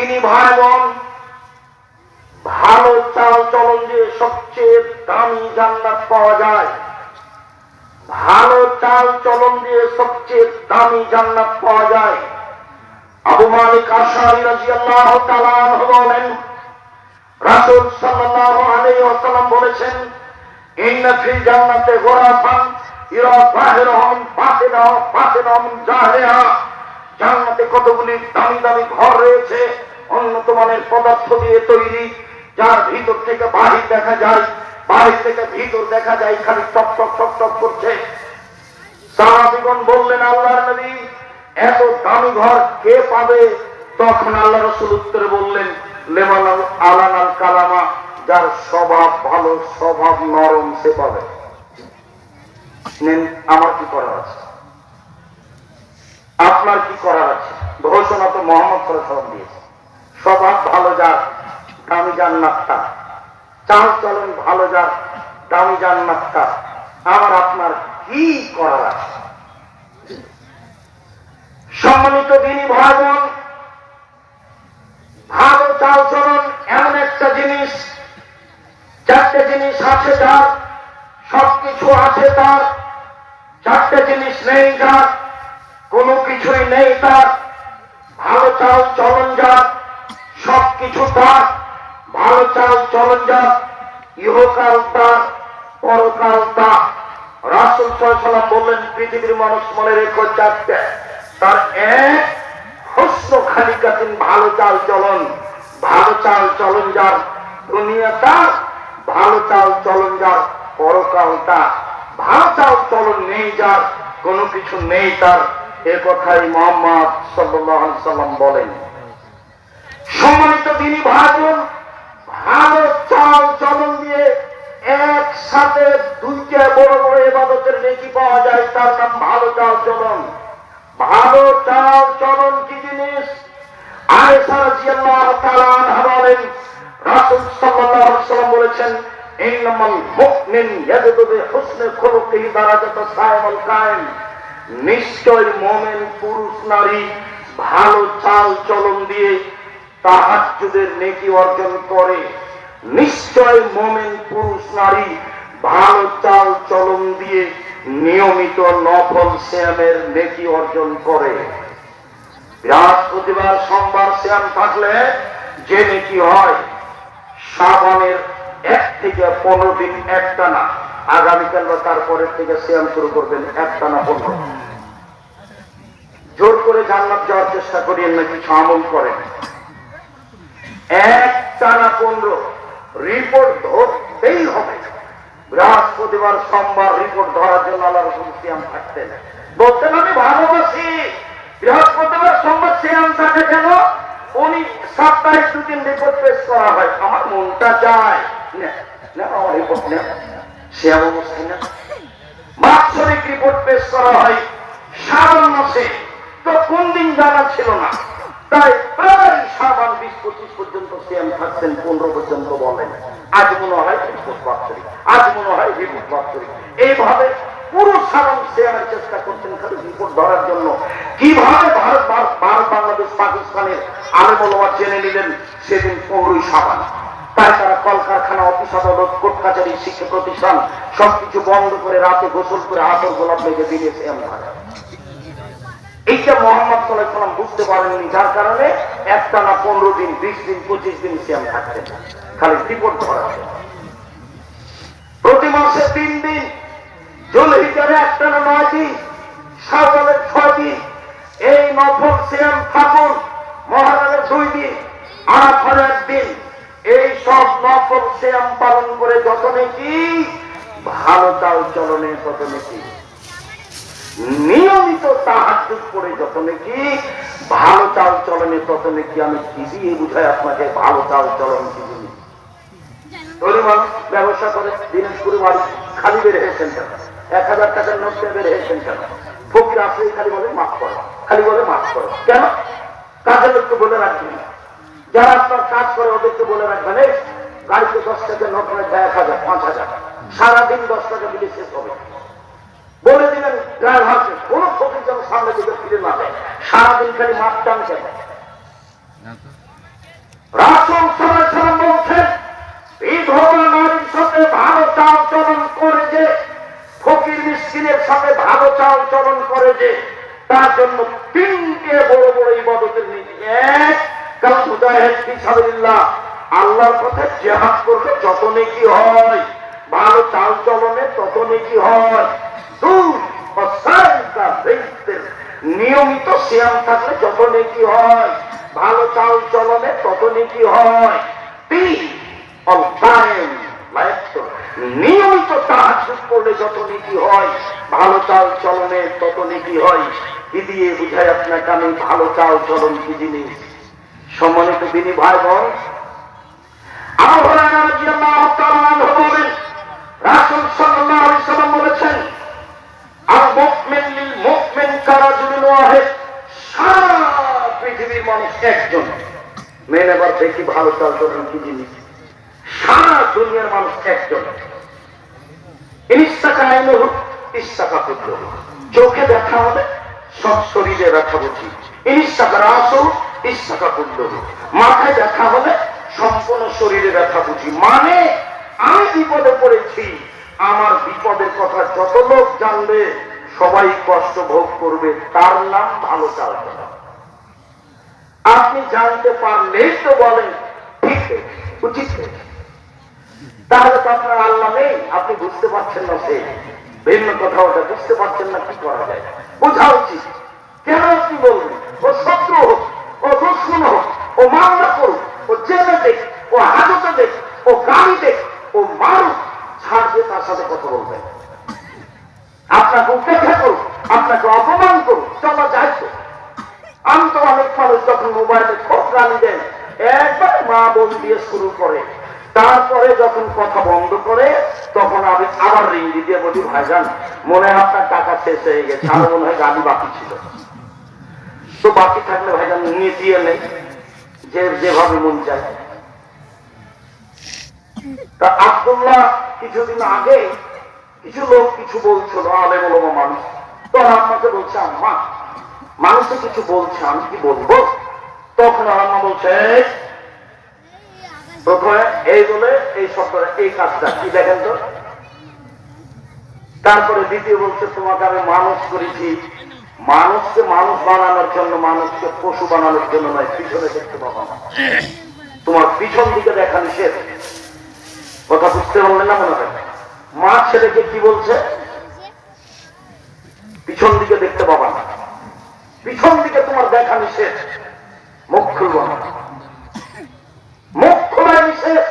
দিনী ভাই ভালো চাল চলন দিয়ে সবচেয়ে দামি জান্নাত পাওয়া যায় ভালো চাল চলন দিয়ে সবচেয়ে দামি জান্নাত পাওয়া যায়। আবু মালিক বলেন বলেছেন জান্নাতে জান্নাতে কতগুলি দামি দামি ঘর রয়েছে মানের পদার্থ দিয়ে তৈরি, যার ভিতর থেকে বাহির দেখা যায়, বাহির থেকে ভিতর দেখা যায়, খালি টক টক টক টক করছে। সাহাবিগণ বললেন, আল্লাহর নবী, এত দামি ঘর কে পাবে? তখন আল্লাহ রসুল উত্তরে বললেন লেমান আলানাল কালামা, যার স্বভাব ভালো, স্বভাব নরম সে পাবে। আমার কি করার আছে? আপনার কি করার আছে? ঘোষণা তো মোহাম্মদ সব দিয়েছে। স্বভাব ভালো যার, দামি জান্নাতটা। চাল চলন ভালো যার, দামি জান্নাতটা। আমার আপনার কি করার আছে? সম্মানিত দিনী ভাই ভালো চাল চলন এমন একটা জিনিস, চারটে জিনিস আছে তার, সবকিছু আছে তার, চারটে জিনিস নেই যার, কোনো কিছুই নেই তার। ভালো চাল চলন যার সবকিছু তার। ভালো চাল যার ইহকাল তার, পরকাল তার। রাসুল সাল্লাম বললেন, পৃথিবীর মানুষ মনে রেখো চারটে। তার এক হস্ত খালিকাতিন, ভালো চাল, চলন। ভালো চাল চলন যার দুনিয়া তার, ভালো চাল চলন যার পরকাল তার। ভালো চাল, চলন নেই যার, কোনো কিছু নেই তার। এ কথাই মোহাম্মদ সাল্লাম বলেন। সম্মানিত তিনি ভাবুন ভালো চাল চলন দিয়ে একসাথে দুইটা বড় বড় এবাদতের নেকি পাওয়া যায়, তার নাম ভালো চাল চলন। ভালো চাল চলন কি জিনিস? নিশ্চয় মুমিন পুরুষ নারী ভালো চাল চলন দিয়ে তাহাজ্জুদের নেকি অর্জন করে। নিশ্চয় মুমিন পুরুষ নারী ভালো চাল চলন দিয়ে নিয়মিত নফল শ্যামের নেকি অর্জন করে। বৃহস্পতিবার সোমবার শ্যাম থাকলে যে নেকি হয়, শ্রাবণের এক থেকে পনেরো দিন একটা না আগামীকাল বা তারপরের থেকে শ্যাম শুরু করবেন একটা না পনেরো। জোর করে জান্নাত যাওয়ার চেষ্টা করিয়েন না কিছু আমল করেন। একটা না পনেরো রিপোর্ট ধরতেই হবে। বৃহস্পতিবার সোমবার রিপোর্ট ধরার জন্য আল্লাহ রসুল সিয়াম থাকতেন। বলতেন আমি ভালোবাসি। বৃহস্পতিবার সোমবার সিয়াম থাকে কেন? উনি সাপ্তাহিক দু তিন রিপোর্ট পেশ করা হয়। আমার মনটা না আমার রিপোর্ট না। সিয়াম অবস্থা না। বাৎসরিক রিপোর্ট পেশ করা হয় শ্রাবণ মাসে তো কোন দিন জানা ছিল না। তাই প্রায় সাবান বিশ পঁচিশ পর্যন্ত সিএম থাকতেন পনেরো পর্যন্ত বলেন। আজ মনে হয় রিপোর্ট বাৎসরিক, আজ মনে হয় রিপোর্ট বাৎসরিক। এইভাবে পুরো সাবান সিএমের চেষ্টা করতেন খালি রিপোর্ট ধরার জন্য। কীভাবে ভারত ভারত, বাংলাদেশ, পাকিস্তানের আলমা জেনে নিলেন সেদিন পনেরোই সাবান। তাই তারা কলকারখানা, অফিস আদালত, কোর্ট কাছারি শিক্ষা প্রতিষ্ঠান, সবকিছু বন্ধ করে রাতে গোসল করে আতর গোলাপ মেঘে দিয়েছে আমরা এইটা মোহাম্মদ সাল্লাম বুঝতে পারেননি, যার কারণে একটা না পনেরো দিন, বিশ দিন, পঁচিশ দিন সিয়াম থাকতেন খালি রিপোর্ট করা প্রতি মাসে তিন দিন জুল হিজারে একটা না নয় দিন সাগরের ছয় দিন, এই নফল সিয়াম থাকুন, মহারাজের দুই দিন, আরাফার একদিন এই সব নফল সিয়াম পালন করে যত নাকি, ভালো চাল চলনে তত নাকি। নিয়মিত তাহাজুদ করে যত নাকি ভালো চাল চলনে তত নাকি আমি কি দিয়ে বুঝাই আপনাকে ভালো চাল চলন কি জিনিস মানুষ ব্যবসা করে দিনাজপুরে বাড়ি খালি বের হয়েছেন কেন? এক হাজার টাকার নোটে বের হয়েছেন কেন? ফকির আসলেই খালি বলে মাফ করো, খালি বলে মাফ করো। কেন? কাজের লোককে বলে রাখবেন যারা আপনার কাজ করে, ওদেরকে বলে রাখবেন গাড়িতে দশ টাকা নোট মানে এক হাজার, পাঁচ হাজার। সারাদিন দশ টাকা দিলে শেষ হবে। বলে দিলেন ড্রাইভারকে কোন ফকির যেন সামনে দিকে ফিরে না দেয় সারাদিন খালি মাপ টান কেন তার জন্য এক আল্লাহর পথে জেহাদ করলে যত নেকি হয়, ভালো চাল চলনে তত নেকি হয়। নিয়মিত শ্যাম থাকলে যত নেকি হয়? ভালো চাল চলনে তত নেকি হয়? তিন অল নিয়মিত তাহাজুদ করলে যত নীতি হয়? ভালো চাল চলনে তত নীতি হয়? কি দিয়ে বুঝাই আপনাকে আমি ভালো চাল চলন কি জিনিস? সম্মানিত দিনী ভাই বোন আবু দেখি ভালো চাল চলন কি জিনিস। সারা দুনিয়ার মানুষ একজন। চোখে দেখা হলে সব শরীরে ব্যথা বুঝি। ইনিস্তাকা রাস হোক ইস্তাকা পুত্র মাথায় দেখা হলে সম্পূর্ণ শরীরে ব্যথা বুঝি। মানে আমি বিপদে পড়েছি। আমার বিপদের কথা যত লোক জানবে, সবাই কষ্ট ভোগ করবে। তার নাম ভালো চাল চলা আপনি জানতে পারলেই তো বলেন উচিত তাহলে তো আপনার আল্লাহ নেই, আপনি বুঝতে পারছেন না সে ভিন্ন কথা ওটা বুঝতে পারছেন না কি করা যায়। বোঝা উচিত। কেন আপনি বলবেন? ও শত্রু হোক, ও দুশ্মন হোক, ও মামলা করুক, ও জেলে দেখ, ও হাজতে দেখ, ও গাড়ি দেখ, ও মারুক, ছাড় দিয়ে তার সাথে কথা বলবেন। আপনাকে উপেক্ষা করুক, আপনাকে অপমান করুক, চলা যায় আমি তো অনেক মানুষ যখন মোবাইলে গালি দেন, একবার মা বোন দিয়ে শুরু করে। তারপরে যখন কথা বন্ধ করে, তখন আমি আবার রিং দিয়ে বলি ভাইজান মনে হয় আপনার টাকা শেষ হয়ে গেছে, আরও মনে হয় গালি বাকি ছিল। তো বাকি থাকলে ভাইজান নিয়ে দিয়ে নেই, যে যেভাবে মন চায়। তা আব্দুল্লাহ কিছুদিন আগে কিছু লোক কিছু বলছিল, আলেম ওলমা মানুষ। তো আমাকে বলছে, আম্মা মানুষে কিছু বলছে, আমি কি বলব? তখন আম্মা বলছে প্রথমে এই বলে এই শব্দটা, এই কাজটা, কি দেখেন তো? তারপরে দ্বিতীয় বলছে, তোমাকে আমি মানুষ করেছি। মানুষকে মানুষ বানানোর জন্য, মানুষকে পশু বানানোর জন্য নয়, পিছনে দেখতে পাবো তোমার পিছন দিকে দেখা নিষেধ। কথা বুঝতে পারলেন না মনে হয়? মা ছেলেকে কি বলছে? পিছন দিকে দেখতে পাবা না। পিছন দিকে তোমার দেখা নিষেধ। মুখ খুলব মুখ খোলা নিষেধ।